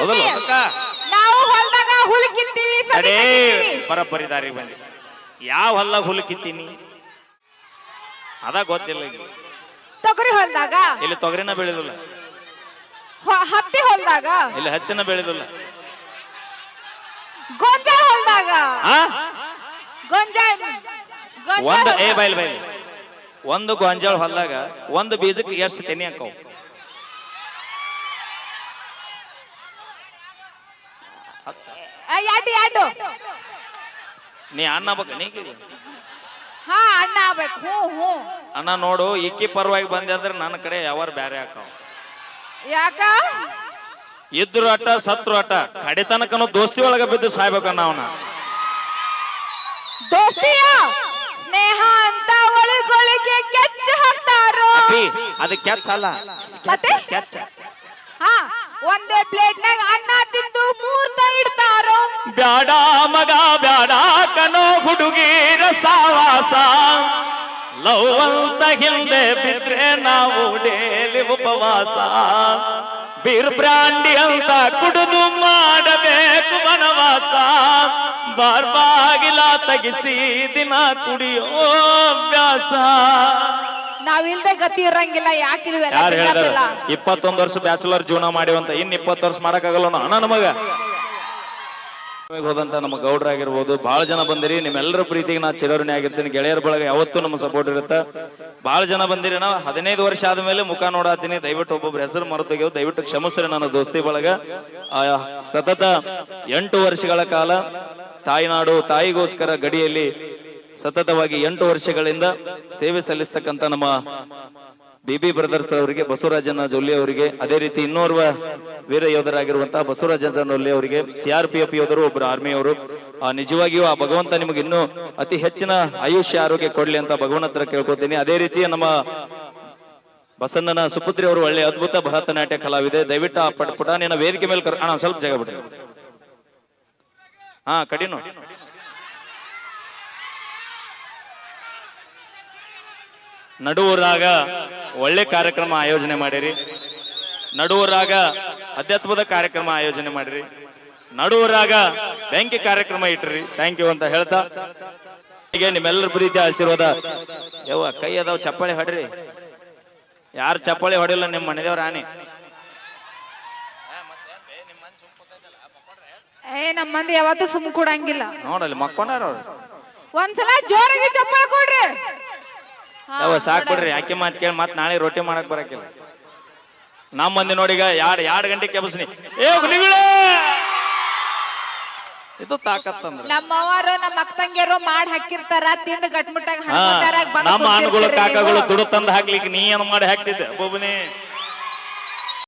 ಹೌದಲ್ಲ? ಅದಕ್ಕ ನಾವು ಹೊಲ್ದಾಗ ಹುಲ್ ಕಿತ್ತೀವಿ ಸದಿ ಅಡೇ ತೆಗಿತೀವಿ. ಬರಬ್ಬರಿ ದಾರಿಗೆ ಬಂದಿ. ಯಾವ ಹೊಲ್ದಾಗ ಹುಲ್ಲು ಕಿತ್ತೀನಿ? ಅದ ಗೊತ್ತಿಲ್ಲ ಈಗ ತೊಗರಿ ಹೊಲ್ದಾಗ? ಇಲ್ಲಿ ತೊಗರಿನ ಬೆಳೆದಿಲ್ಲ. ಹೊ- ಹತ್ತಿ ಹೊಲ್ದಾಗ? ಇಲ್ಲಿ ಹತ್ತಿನ ಬೆಳೆದಿಲ್ಲ. ಗೊಂಜಾಳ ಹೊಲ್ದಾಗ? ಗೊಂಜಾಳ ಗೊಂಜಾಳ ಒಂದು ಏ ಹೊಲ್ದಾಗ. ಬೈಲ್ ಬೈಲ್. ಒಂದು ಗೊಂಜಾಳ ಹೊಲ್ದಾಗ ಒಂದು ಬೀಜಕ್ಕೆ ಎಷ್ಟು ತೆನಿ ಹಾಕವು? ಎರಡು ಎರಡು ನೀ ಅಣ್ಣ ಬಕ ನೀ ಹಾ ಅಣ್ಣ ಆಗ್ಬೇಕು. ಹ್ಞೂ ಹ್ಞೂ. ಅಣ್ಣ ನೋಡು ಇಕ್ಕಿ ಪರವಾಗಿ ಬಂದೆ ಅಂದ್ರೆ ನನ್ನ ಕಡೆ ಯಾವಾರ ಬ್ಯಾರೆ ಹಾಕಾವ. ಯಾಕ? ಇದ್ರು ಅಟ ಸತ್ರು ಅಟ ಕಡಿತನಕನು ದೋಸ್ತಿ ಒಳಗ ಬಿದ್ದು ಸಾಯ್ಬೇಕನ್ನ ಅವನ. ದೋಸ್ತಿಯ? ಸ್ನೇಹ ಅಂತ ಒಳಗೊಳಗೆ ಕೆಚ್ಚ ಹಾಕ್ತಾರೋ? ಅದು ಕ್ಯಾಚ್ ಅಲ್ಲ ಮತ್ತೆ? ಹಾ ಒಂದೇ ಅನ್ನ ತಿಂದು ಮೂರ್ತ ಇಡ್ತಾರೋ ಬ್ಯಾಡ ಮಗ ಬ್ಯಾಡ ಕನೋ ಹುಡುಗಿರ ಸಾವಾಸ ಲವ್ ಅಂತ ಹಿಂದೆ ಬಿದ್ರೆ ನಾವು ಡೇಲಿ ಉಪವಾಸ. ಬೀರ್ ಬ್ರಾಂಡಿ ಅಂತ ಕುಡಿದು ಮಾಡಬೇಕು ವನವಾಸ. ಬಾರ್ ಬಾಗಿಲ ತಗಿಸಿ ದಿನ ಕುಡಿಯೋ ಅಭ್ಯಾಸ. ನಾವಿಲ್ದೆ ಗತಿ ಇರಂಗಿಲ್ಲ ಯಾಕೆ ಯಾರು ಹೇಳಿದಾರ ಇಪ್ಪತ್ತೊಂದು ವರ್ಷ ಬ್ಯಾಚುಲರ್ ಜೀವನ ಮಾಡಿವಂತ ಇನ್ ಇಪ್ಪತ್ತು ವರ್ಷ ಮಾಡಕ್ಕಾಗಲ್ಲ ಅಣ್ಣ ನಮಗ ಹೋದಂತ ನಮ್ಮ ಗೌಡ್ರಾಗಿರ್ಬೋದು. ಬಹಳ ಜನ ಬಂದಿರಿ. ನಿಮ್ಮೆಲ್ಲರ ಪ್ರೀತಿಗೆ ನಾ ಚಿರಋಣಿ ಆಗಿರ್ತೀನಿ. ಗೆಳೆಯರ ಬಳಗ ಯಾವತ್ತೂ ನಮ್ಮ ಸಪೋರ್ಟ್ ಇರುತ್ತೆ. ಬಹಳ ಜನ ಬಂದಿರಿ. ನಾವು ಹದಿನೈದು ವರ್ಷ ಆದ್ಮೇಲೆ ಮುಖ ನೋಡಾತೀನಿ. ದಯವಿಟ್ಟು ಒಬ್ಬೊಬ್ರು ಹೆಸರು ಮರೆತೋಗ್ಯವು ದಯವಿಟ್ಟು ಕ್ಷಮಿಸ್ರಿ ನನ್ನ ದೋಸ್ತಿ ಬಳಗ. ಸತತ ಎಂಟು ವರ್ಷಗಳ ಕಾಲ ತಾಯಿನಾಡು ತಾಯಿಗೋಸ್ಕರ ಗಡಿಯಲ್ಲಿ ಸತತವಾಗಿ ಎಂಟು ವರ್ಷಗಳಿಂದ ಸೇವೆ ಸಲ್ಲಿಸ್ತಕ್ಕಂಥ ನಮ್ಮ ಬಿ ಬಿ ಬ್ರದರ್ಸ್ ಅವರಿಗೆ ಬಸವರಾಜನ ಜೊಲ್ಲಿ ಅವರಿಗೆ ಅದೇ ರೀತಿ ಇನ್ನೋರ್ವ ವೀರ ಯೋಧರಾಗಿರುವಂತಹ ಬಸವರಾಜನ ಜೊಲ್ಲಿ ಅವರಿಗೆ ಸಿ ಆರ್ ಪಿ ಎಫ್ ಯೋಧರು ಒಬ್ಬರು ಆರ್ಮಿ ಅವರು. ಆ, ನಿಜವಾಗಿಯೂ ಆ ಭಗವಂತ ನಿಮಗೆ ಇನ್ನೂ ಅತಿ ಹೆಚ್ಚಿನ ಆಯುಷ್ಯ ಆರೋಗ್ಯ ಕೊಡ್ಲಿ ಅಂತ ಭಗವನ್ ಹತ್ರ ಕೇಳ್ಕೊತೀನಿ. ಅದೇ ರೀತಿ ನಮ್ಮ ಬಸಣ್ಣನ ಸುಪುತ್ರಿ ಅವರು ಒಳ್ಳೆ ಅದ್ಭುತ ಭರತನಾಟ್ಯ ಕಲಾವಿದೆ. ದಯವಿಟ್ಟು ಆ ನಿನ್ನ ವೇದಿಕೆ ಮೇಲೆ ಕರ್ ಸ್ವಲ್ಪ ಜಾಗ ಬಿಡಿ ಹಾ ಕಡಿನು. ನಡುವರಾಗ ಒಳ್ಳೆ ಕಾರ್ಯಕ್ರಮ ಆಯೋಜನೆ ಮಾಡಿರಿ. ನಡುವರಾಗ ಅಧ್ಯಾತ್ಮದ ಕಾರ್ಯಕ್ರಮ ಆಯೋಜನೆ ಮಾಡಿರಿ. ನಡುವರಾಗ ಬೆಂಕಿ ಕಾರ್ಯಕ್ರಮ ಇಟ್ರಿ ಥ್ಯಾಂಕ್ ಯು ಅಂತ ಹೇಳ್ತಾ. ಹೀಗೆ ನಿಮ್ಮೆಲ್ಲರ ಪ್ರೀತಿ ಆಶೀರ್ವಾದ. ಯವ್ವ ಕೈ ಅದಾವ ಚಪ್ಪಾಳಿ ಹೊಡ್ರಿ. ಯಾರು ಚಪ್ಪಾಳಿ ಹೊಡಿಲ್ಲ ನಿಮ್ಮ ಮನೆದೇವ್ರ ಆನೆ? ಏ ನಮ್ಮ ಮಂದಿ ಯಾವತ್ತೂ ಸುಮ್ ಕೊಡಂಗಿಲ್ಲ. ನೋಡಲ್ಲಿ ಮಕ್ಕೊಂಡಾರ ಅವ್ರು. ಒಂದ್ಸಲ ಜೋರಾಗಿ ಚಪ್ಪಾಳೆ ಕೊಡ್ರಿ. ಯಾವ ಸಾಕ್ ಕೊಡ. ಬಿಡ್ರಿ ಯಾಕೆ ಮಾತು ಕೇಳಿ ಮತ್ತೆ ನಾಳೆ ರೊಟ್ಟಿ ಮಾಡಕ್ ಬರಕಿಲ್ಲ. ನಮ್ಮ ಮಂದಿ ನೋಡಿಗ ಯಾಡ್ ಎರಡ್ ಗಂಟೆ ಕೆಬಸ್ನಿ? ಏ ಹುಲಿಗಳೇ! ಇದು ತಾಕತ್ತಂದ್ರ. ನಮ್ಮ ಅಕ್ಕ ನಮ್ಮ ಮಾಡ್ ಹಾಕಿರ್ತಾರ ತಿಂದು ಗಟ್ಮುಟ್ಟಾಗ ನಮ್ಮ ಕೂತಿರ್ತೀರಿ ಕಾಕಗಳು. ದುಡ್ಡು ತಂದು ಹಾಕ್ಲಿಕ್ಕೆ ನೀ ಏನ್ ಮಾಡಿ ಹಾಕ್ತಿದ್ದೆ ಒಬ್ಬೊಬ್ಬನೇ